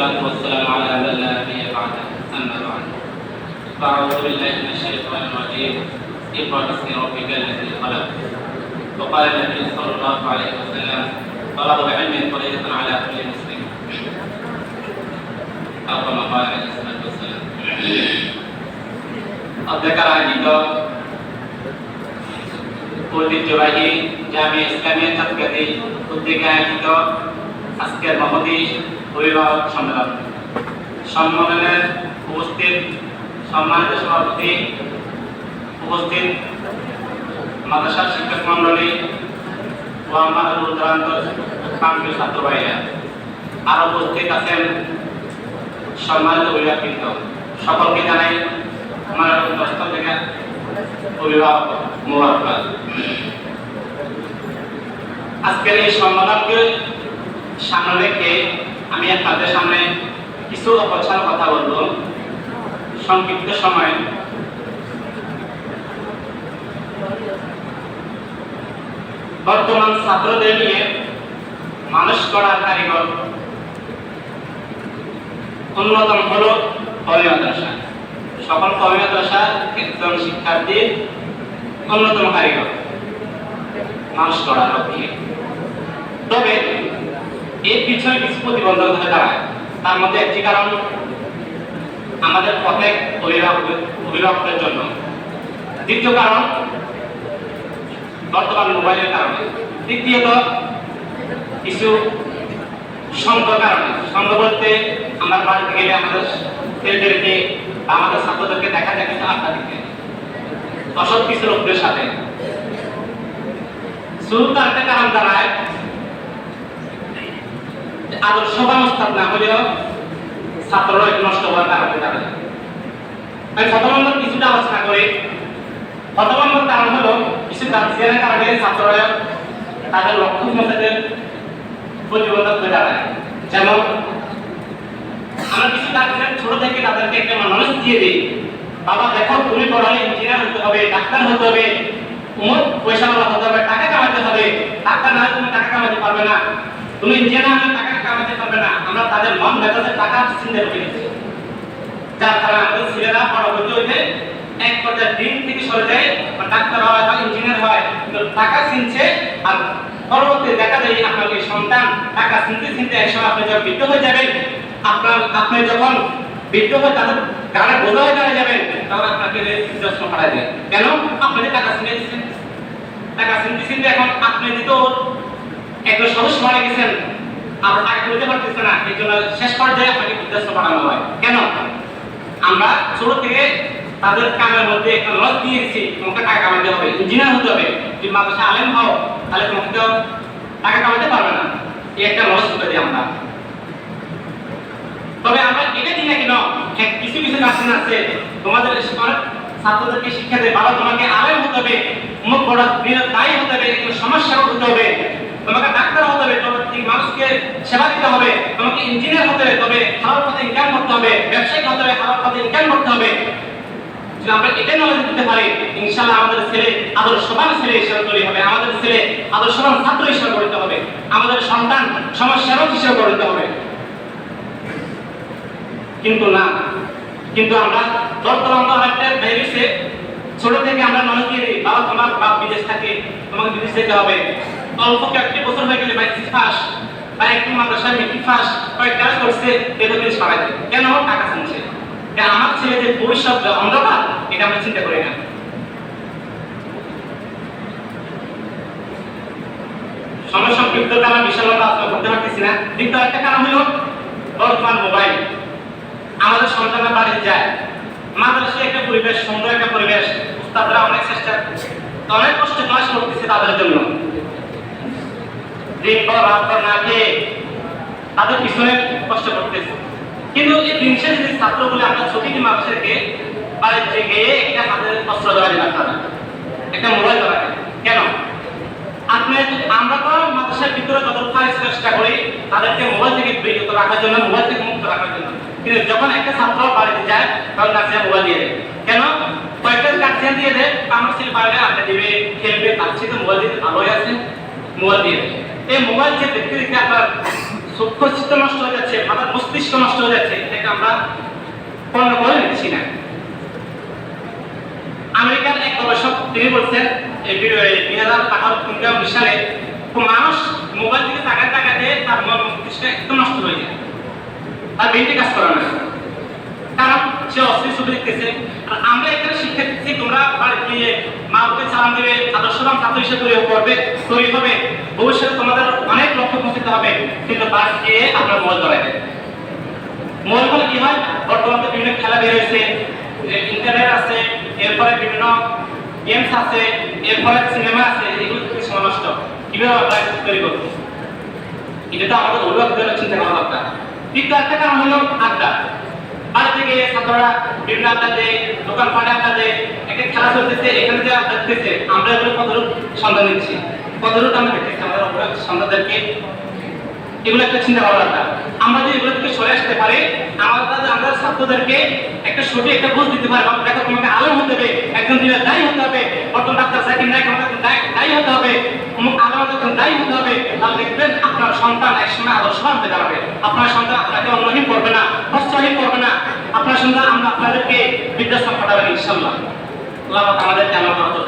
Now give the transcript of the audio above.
والصلاة والسلام على من لا نبي بعده أما بعد فأعوذ بالله من الشيطان الرجيم اقرأ باسم ربك الذي خلق وقال النبي صلى الله عليه وسلم طلب العلم فريضة على كل مسلم أو كما قال عليه الصلاة والسلام অধ্যকার আয়োজিত ঐতিহ্যবাহী জামি ইসলামী ছাত্রী উদ্যোগে আয়োজিত আজকের মহতি অভিভাবক সম্মেলন সম্মেলনের উপস্থিত সম্মানিত সভাপতি উপস্থিত মাদ্রাসার শিক্ষক মন্ডলী ও আমার ছাত্র ভাইরা আর উপস্থিত আছেন সম্মানিত অভিভাবকবৃন্দ। সকলকে জানাই আমার দশম থেকে অভিভাবক মোবারকবাদ। আজকের এই সম্মেলনকে আমি আপনাদের সামনে কিছু অপছার কথা বলব। সংক্ষিপ্ত সময়। বর্তমান ছাত্রদের নিয়ে মানুষ করার কারিগর অন্যতম হলো মাদ্রাসা সকল মাদ্রাসা একজন শিক্ষার্থীর অন্যতম কারিগর। মানুষ করার লক্ষ্যে তবে এর পিছনে কিছু প্রতিবন্ধক হয়ে দাঁড়ায়। তার মধ্যে একটি কারণ, আমাদের অনেক অভিভাবক অভিভাবকদের জন্য। দ্বিতীয় কারণ, বর্তমান মোবাইলের কারণে। তৃতীয়ত, কিছু সঙ্গ কারণে। সঙ্গ বলতে, আমরা বাড়িতে গেলে আমাদের ছেলেদেরকে আমাদের ছাত্রদেরকে দেখা যায় কিন্তু আড্ডা দিতে। অসৎ কিছু লোকদের সাথে শুরুতে একটা কারণ দাঁড়ায় আদর্শবান ওস্তাদ না হলেও ছাত্ররা নষ্ট হওয়ার কারণে দাঁড়ায় আমি প্রথম কিছুটা আলোচনা করি। প্রথম কারণ হলো কিছু গার্জিয়ানের কারণে ছাত্ররা তাদের লক্ষ্য মধ্যে প্রতিবন্ধক হয়ে দাঁড়ায়। যেমন, আমরা কিছু গার্জিয়ান ছোট থেকে তাদেরকে একটা মানুষ দিয়ে দিই। বাবা, দেখো, তুমি পড়ালে ইঞ্জিনিয়ার হতে হবে, ডাক্তার হতে হবে উমুক পয়সাওয়ালা হতে হবে, টাকা কামাতে হবে। ডাক্তার না তুমি টাকা কামাতে পারবে না। তুমি ইঞ্জিনিয়ার টাকা কামাতে পারবে না। আমরা তাদের মন মেজাজে টাকা চিন্তা করে যার কারণে আমাদের ছেলেরা হতে হইতে এক পর্যায়ে দিন থেকে সরে যায় বা ডাক্তার হয় বা ইঞ্জিনিয়ার হয়। কিন্তু টাকা চিনছে আর পরবর্তী দেখা যায় আপনার এই সন্তান টাকা চিনতে চিনতে একসময় আপনি যখন বৃদ্ধ হয়ে যাবেন, আপনার আপনি যখন বৃদ্ধ হয়ে তাদের গাড়ে বোঝা হয়ে দাঁড়িয়ে যাবেন, তখন আপনাকে যত্ন করা যায়। কেন? আপনি টাকা চিনে টাকা চিনতে চিনতে এখন আপনি যেহেতু একজন সদস্য মারা গেছেন পারতেছে না। এই জন্য শেষ পর্যায়ে আপনাকে হয়। কেন? আমরা থেকে তাদের কামের মধ্যে একটা দিয়ে দিচ্ছি তোমাকে টাকা হবে, ইঞ্জিনিয়ার হতে হবে। যদি আলেম হও, তাহলে তোমাকে তো টাকা পারবে না। এই একটা দিই আমরা। তবে আমরা এটা দিই না কেন? কিছু কিছু গার্জেন আছে, তোমাদের ছাত্রদেরকে শিক্ষা দেয়, বাবা তোমাকে আলেম হতে হবে মুখ বড় দায়ী হতে হবে সমস্যা হতে হবে তোমাকে ডাক্তার হতে হবে তোমাকে মানুষকে সেবা দিতে হবে, তোমাকে ইঞ্জিনিয়ার হতে হবে তবে হালাল পথে ইনকাম করতে হবে, ব্যবসায়িক হতে হবে, হালাল পথে ইনকাম করতে হবে। যদি আমরা এটা নলেজ দিতে পারি, ইনশাআল্লাহ আমাদের ছেলে আদর্শবান ছেলে হিসেবে তৈরি হবে, আমাদের ছেলে আদর্শবান ছাত্র হিসেবে গড়তে হবে, আমাদের সন্তান সমাজসেবক হিসেবে গড়তে হবে। কিন্তু না, কিন্তু আমরা তো অনেকটা ভেবেছে ছোট থেকে আমরা নলেজ দিয়ে দিই বাবা তোমার বাপ বিদেশ থাকে, তোমাকে বিদেশ যেতে হবে। অল্প কয়েকটি বছর হয়ে গেলে বাইক ফাঁস বা একটু মাদ্রাসায় মেট্রিক ফাঁস কয়েক কাজ করছে বিদেশ পাঠাতে কেন? টাকা শুনছে আমার ছেলেদের ভবিষ্যৎ অন্ধকার, এটা আমরা চিন্তা করি না। সময় সংক্ষিপ্ত কারণ বিশাল লম্বা করতে পারতেছি না। দ্বিতীয় একটা কারণ হলো, বর্তমান মোবাইল। আমাদের সন্তানরা বাড়িতে যায়। মাদ্রাসায় একটা পরিবেশ, সুন্দর একটা পরিবেশ। উস্তাদরা অনেক চেষ্টা অনেক কষ্ট ক্লাস করতেছে তাদের জন্য। দিন পর রাত পর না খেয়ে তাদের পিছনে কষ্ট করতেছে। কিন্তু এই দিন শেষে আমরা ছুটি দিই মানুষেরকে বাড়িতে একটা হাতের অস্ত্র ধরা একটা মোবাইল ধরা কেন? আমরা তো মাদ্রাসার ভিতরে যতটা চেষ্টা করি, তাদেরকে মোবাইল থেকে বিরত রাখার জন্য, মোবাইল থেকে রাখার জন্য। কিন্তু যখন একটা ছাত্র বাড়িতে যায়, তখন গার্জিয়ান মোবাইল দিয়ে দেয়। কেন? কয়েকটা গার্জিয়ান দিয়ে দেয়, আমার খেলবে, তার সাথে মোবাইল দিতে ভালোই আছে। মোবাইল দিয়ে দেয়। এই মোবাইল যে দেখতে দেখতে আপনার সূক্ষ্মচিত্ত নষ্ট হয়ে যাচ্ছে, মাথার মস্তিষ্ক নষ্ট হয়ে যাচ্ছে, এটাকে আমরা পণ্য করে নিচ্ছি না। আমেরিকার এক গবেষক, তিনি বলছেন দুই হাজার আঠারো উনিশ সালে মানুষ মোবাইল থেকে তাকাতে তাকাতে তার মন মস্তিষ্ক একদম নষ্ট হয়ে যায়। তার ব্রেনটি কাজ করে না। কারণ সে অস্থির ছবি দেখতেছে। আর আমরা এখানে শিক্ষা দিচ্ছি তোমরা বাড়িতে গিয়ে মাকে সালাম দেবে আদর্শবান ছাত্র হিসেবে তৈরি করবে তৈরি হবে। ভবিষ্যতে তোমাদের অনেক লক্ষ্য পৌঁছতে হবে, কিন্তু বাড়ি গিয়ে আপনার মোবাইল ধরাই দেবে মোবাইল কি হয়? বর্তমানে বিভিন্ন খেলা বের হয়েছে ইন্টারনেট আছে, এরপরে বিভিন্ন গেমস আছে, এরপরে সিনেমা আছে, এগুলো থেকে সময় নষ্ট কীভাবে আমরা তৈরি করব? এটা তো আমাদের অভিভাবকদের চিন্তা করা দরকার দ্বিতীয় একটা কারণ হলো আড্ডা। বাড়ি থেকে ছাত্ররা বিভিন্ন দেয় দোকান পাটে আড্ডা একটা খেলা চলতেছে, এখানে যে দিতেছে, আমরা এগুলো কতটুকু সন্ধান দিচ্ছি কতটুকু আমরা দেখতেছি আমাদের অভিভাবক সন্তানদেরকে এগুলো একটা চিন্তা দরকার আমরা যদি এগুলো থেকে সরে আসতে পারি আমাদের আমরা ছাত্রদেরকে একটা সঠিক একটা বুঝ দিতে পারি দেখো তোমাকে আলো হতে হবে, একজন দিনের দায়ী হতে হবে, বর্তমান ডাক্তার সাকিব নায়ক দায়ী- হতে হবে আলো যখন দায়ী হতে হবে। তাহলে দেখবেন আপনার সন্তান একসময় আদর্শবান হতে দাঁড়াবে আপনার সন্তান আপনাকে অন্যহীন করবে না। বস্ত্রহীন করবে না আপনার সঙ্গে আমরা আপনাদেরকে বৃদ্ধাশ্রম পাঠাবেন ইনশাল্লাহ আল্লাহ আমাদেরকে আমার মতো